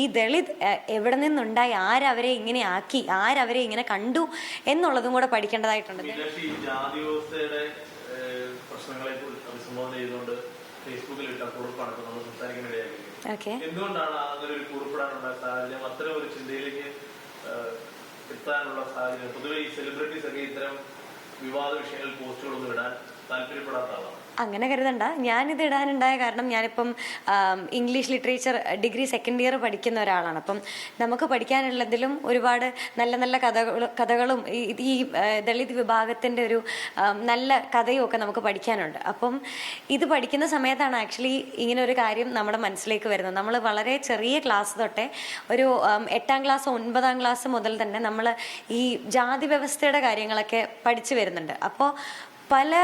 ഈ ദളിത് എവിടെ നിന്നുണ്ടായി ആരവരെ ഇങ്ങനെ ആക്കി ആരവരെ ഇങ്ങനെ കണ്ടു എന്നുള്ളതും കൂടെ പഠിക്കേണ്ടതായിട്ടുണ്ട്. പ്രശ്നങ്ങളെ അഭിസംബോധന ചെയ്തുകൊണ്ട് ഫേസ്ബുക്കിൽ ഇട്ട കുറിപ്പാണ് നമ്മൾ ഓക്കെ. എന്തുകൊണ്ടാണ് അങ്ങനെ ഒരു കുറിപ്പിടാനുള്ള സാഹചര്യം? അത്തരം ഒരു ചിന്തയിലേക്ക് എത്താനുള്ള സാഹചര്യം? പൊതുവെ ഈ സെലിബ്രിറ്റീസ് ഒക്കെ ഇത്തരം വിവാദ വിഷയങ്ങളിൽ പോസ്റ്റുകളൊന്നും ഇടാൻ താല്പര്യപ്പെടാത്ത ആളാണ്. അങ്ങനെ കരുതണ്ട. ഞാനിത് ഇടാനുണ്ടായ കാരണം ഞാനിപ്പം English literature degree second year പഠിക്കുന്ന ഒരാളാണ്. അപ്പം നമുക്ക് പഠിക്കാനുള്ളതിലും ഒരുപാട് നല്ല നല്ല കഥകൾ കഥകളും ഈ ദളിത് വിഭാഗത്തിന്റെ ഒരു നല്ല കഥയും ഒക്കെ നമുക്ക് പഠിക്കാനുണ്ട്. അപ്പം ഇത് പഠിക്കുന്ന സമയത്താണ് ആക്ച്വലി ഇങ്ങനെ ഒരു കാര്യം നമ്മുടെ മനസ്സിലേക്ക് വരുന്നത്. നമ്മൾ വളരെ ചെറിയ ക്ലാസ് തൊട്ടേ ഒരു എട്ടാം ക്ലാസ് ഒൻപതാം ക്ലാസ് മുതൽ തന്നെ നമ്മൾ ഈ ജാതി വ്യവസ്ഥയുടെ കാര്യങ്ങളൊക്കെ പഠിച്ചു വരുന്നുണ്ട്. അപ്പോൾ പല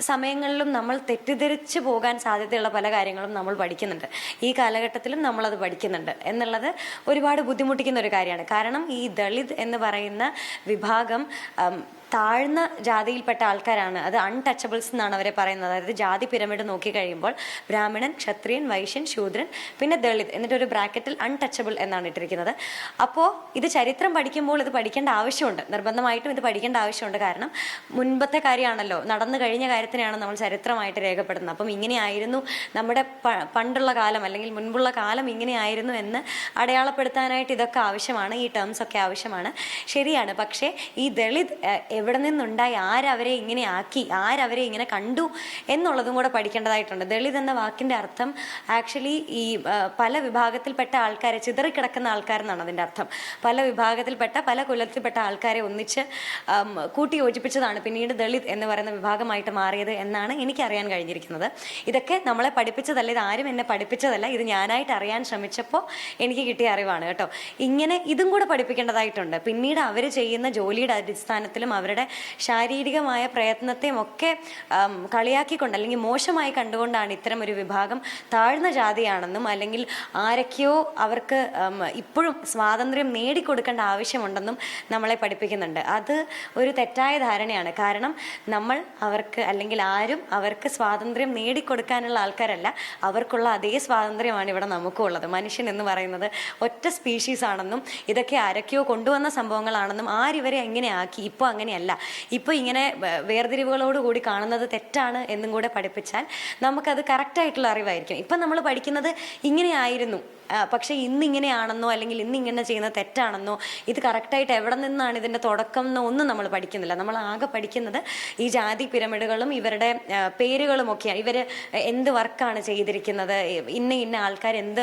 സമയങ്ങളിലും നമ്മൾ തെറ്റിദ്ധരിച്ച് പോകാൻ സാധ്യതയുള്ള പല കാര്യങ്ങളും നമ്മൾ പഠിക്കുന്നുണ്ട്. ഈ കാലഘട്ടത്തിലും നമ്മളത് പഠിക്കുന്നുണ്ട്. എന്നുള്ളത് ഒരുപാട് ബുദ്ധിമുട്ടിക്കുന്ന ഒരു കാര്യമാണ്. കാരണം ഈ ദളിത് എന്ന് പറയുന്ന വിഭാഗം താഴ്ന്ന ജാതിയിൽപ്പെട്ട ആൾക്കാരാണ്. അത് അൺടച്ചബിൾസ് എന്നാണ് അവരെ പറയുന്നത്. അതായത് ജാതി പിരമിഡ് നോക്കി കഴിയുമ്പോൾ ബ്രാഹ്മണൻ ക്ഷത്രിയൻ വൈശ്യൻ ശൂദ്രൻ പിന്നെ ദളിത് എന്നിട്ട് ഒരു ബ്രാക്കറ്റിൽ അൺടച്ചബിൾ എന്നാണ് ഇട്ടിരിക്കുന്നത്. അപ്പോൾ ഇത് ചരിത്രം പഠിക്കുമ്പോൾ ഇത് പഠിക്കേണ്ട ആവശ്യമുണ്ട്. നിർബന്ധമായിട്ടും ഇത് പഠിക്കേണ്ട ആവശ്യമുണ്ട്. കാരണം മുൻപത്തെ കാര്യമാണല്ലോ. നടന്നു കഴിഞ്ഞ കാര്യത്തിനെയാണ് നമ്മൾ ചരിത്രമായിട്ട് രേഖപ്പെടുന്നത് അപ്പം ഇങ്ങനെയായിരുന്നു നമ്മുടെ പണ്ടുള്ള കാലം അല്ലെങ്കിൽ മുൻപുള്ള കാലം ഇങ്ങനെയായിരുന്നു എന്ന് അടയാളപ്പെടുത്താനായിട്ട് ഇതൊക്കെ ആവശ്യമാണ്. ഈ ടേംസ് ഒക്കെ ആവശ്യമാണ്. ശരിയാണ്. പക്ഷേ ഈ ദളിത് എവിടെ നിന്നുണ്ടായി? ആരവരെ ഇങ്ങനെ ആക്കി? ആരവരെ ഇങ്ങനെ കണ്ടു? എന്നുള്ളതും കൂടെ പഠിക്കേണ്ടതായിട്ടുണ്ട്. ദളിത് എന്ന വാക്കിന്റെ അർത്ഥം ആക്ച്വലി ഈ പല വിഭാഗത്തിൽപ്പെട്ട ആൾക്കാരെ ചിതറിക്കിടക്കുന്ന ആൾക്കാരെന്നാണ് അതിന്റെ അർത്ഥം. പല വിഭാഗത്തിൽപ്പെട്ട പല കുലത്തിൽപ്പെട്ട ആൾക്കാരെ ഒന്നിച്ച് കൂട്ടി യോജിപ്പിച്ചതാണ് പിന്നീട് ദളിത് എന്ന് പറയുന്ന വിഭാഗമായിട്ട് മാറിയത് എന്നാണ് എനിക്ക് അറിയാൻ കഴിഞ്ഞിരിക്കുന്നത്. ഇതൊക്കെ നമ്മളെ പഠിപ്പിച്ചതല്ല ഇത് ആരും എന്നെ പഠിപ്പിച്ചതല്ല ഇത് ഞാനായിട്ട് അറിയാൻ ശ്രമിച്ചപ്പോൾ എനിക്ക് കിട്ടിയ അറിവാണ് കേട്ടോ. ഇങ്ങനെ ഇതും കൂടെ പഠിപ്പിക്കേണ്ടതായിട്ടുണ്ട്. പിന്നീട് അവർ ചെയ്യുന്ന ജോലിയുടെ അടിസ്ഥാനത്തിലും അവരുടെ ശാരീരികമായ പ്രയത്നത്തെയും ഒക്കെ കളിയാക്കിക്കൊണ്ട് അല്ലെങ്കിൽ മോശമായി കണ്ടുകൊണ്ടാണ് ഇത്തരം ഒരു വിഭാഗം താഴ്ന്ന ജാതിയാണെന്നും അല്ലെങ്കിൽ ആരൊക്കെയോ അവർക്ക് ഇപ്പോഴും സ്വാതന്ത്ര്യം നേടിക്കൊടുക്കേണ്ട ആവശ്യമുണ്ടെന്നും നമ്മളെ പഠിപ്പിക്കുന്നുണ്ട്. അത് ഒരു തെറ്റായ ധാരണയാണ്. കാരണം നമ്മൾ അവർക്ക് അല്ലെങ്കിൽ ആരും അവർക്ക് സ്വാതന്ത്ര്യം നേടിക്കൊടുക്കാനുള്ള ആൾക്കാരല്ല. അവർക്കുള്ള അതേ സ്വാതന്ത്ര്യമാണ് ഇവിടെ നമുക്കും ഉള്ളത് മനുഷ്യൻ എന്ന് പറയുന്നത് ഒറ്റ സ്പീഷീസ് ആണെന്നും ഇതൊക്കെ ആരൊക്കെയോ കൊണ്ടുവന്ന സംഭവങ്ങളാണെന്നും ആരിവരെ എങ്ങനെ ആക്കി ഇപ്പോൾ അങ്ങനെയല്ല. ഇപ്പോൾ ഇങ്ങനെ വേർതിരിവുകളോടുകൂടി വേർതിരിവുകളോട് കൂടി കാണുന്നത് തെറ്റാണ് എന്നും കൂടെ പഠിപ്പിച്ചാൽ നമുക്കത് കറക്റ്റായിട്ടുള്ള അറിവായിരിക്കും. ഇപ്പം നമ്മൾ പഠിക്കുന്നത് ഇങ്ങനെയായിരുന്നു. പക്ഷേ ഇന്ന് ഇങ്ങനെയാണെന്നോ അല്ലെങ്കിൽ ഇന്ന് ഇങ്ങനെ ചെയ്യുന്ന തെറ്റാണെന്നോ ഇത് കറക്റ്റായിട്ട് എവിടെ നിന്നാണ് ഇതിന്റെ തുടക്കം എന്നോ ഒന്നും നമ്മൾ പഠിക്കുന്നില്ല. നമ്മൾ ആകെ പഠിക്കുന്നത് ഈ ജാതി പിരമിഡുകളും ഇവരുടെ പേരുകളുമൊക്കെയാണ് ഇവർ എന്ത് വർക്കാണ് ചെയ്തിരിക്കുന്നത്? ഇന്ന ഇന്ന ആൾക്കാർ എന്ത്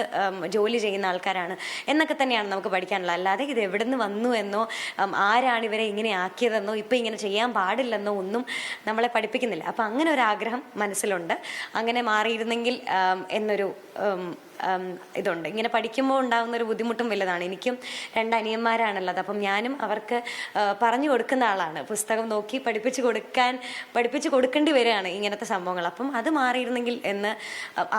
ജോലി ചെയ്യുന്ന ആൾക്കാരാണ് എന്നൊക്കെ തന്നെയാണ് നമുക്ക് പഠിക്കാനുള്ളത്. അല്ലാതെ ഇത് എവിടെ നിന്ന് വന്നു എന്നോ ആരാണ് ഇവരെ ഇങ്ങനെ ആക്കിയതെന്നോ ഇപ്പം ഇങ്ങനെ ചെയ്യാൻ പാടില്ലെന്നോ ഒന്നും നമ്മളെ പഠിപ്പിക്കുന്നില്ല. അപ്പം അങ്ങനെ ഒരു ആഗ്രഹം മനസ്സിലുണ്ട്. അങ്ങനെ മാറിയിരുന്നെങ്കിൽ എന്നൊരു ഇതുണ്ട്. ഇങ്ങനെ പഠിക്കുമ്പോൾ ഉണ്ടാകുന്ന ഒരു ബുദ്ധിമുട്ടും വലുതാണ്. എനിക്കും രണ്ട് അനിയന്മാരാണുള്ളത് അപ്പം ഞാനും അവർക്ക് പറഞ്ഞു കൊടുക്കുന്ന ആളാണ്. പുസ്തകം നോക്കി പഠിപ്പിച്ചു കൊടുക്കാൻ പഠിപ്പിച്ചു കൊടുക്കേണ്ടി വരികയാണ് ഇങ്ങനത്തെ സംഭവങ്ങൾ. അപ്പം അത് മാറിയിരുന്നെങ്കിൽ എന്ന്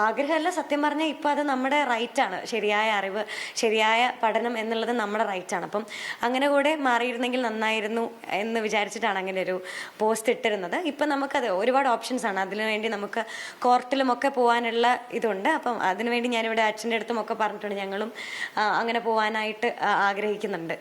ആഗ്രഹമല്ല. സത്യം പറഞ്ഞാൽ ഇപ്പം അത് നമ്മുടെ റൈറ്റാണ് ശരിയായ അറിവ് ശരിയായ പഠനം എന്നുള്ളത് നമ്മുടെ റൈറ്റാണ് അപ്പം അങ്ങനെ കൂടെ മാറിയിരുന്നെങ്കിൽ നന്നായിരുന്നു എന്ന് വിചാരിച്ചിട്ടാണ് അങ്ങനെ ഒരു പോസ്റ്റ് ഇട്ടിരുന്നത്. ഇപ്പം നമുക്കത് ഒരുപാട് ഓപ്ഷൻസ് ആണ്. അതിനു വേണ്ടി നമുക്ക് കോർട്ടിലുമൊക്കെ പോകാനുള്ള ഇതുണ്ട്. അപ്പം അതിനുവേണ്ടി ഞാനിവിടെ അച്ഛന്റെ അടുത്തും ഒക്കെ പറഞ്ഞിട്ടുണ്ട്. ഞങ്ങളും അങ്ങനെ പോകാനായിട്ട് ആഗ്രഹിക്കുന്നുണ്ട്.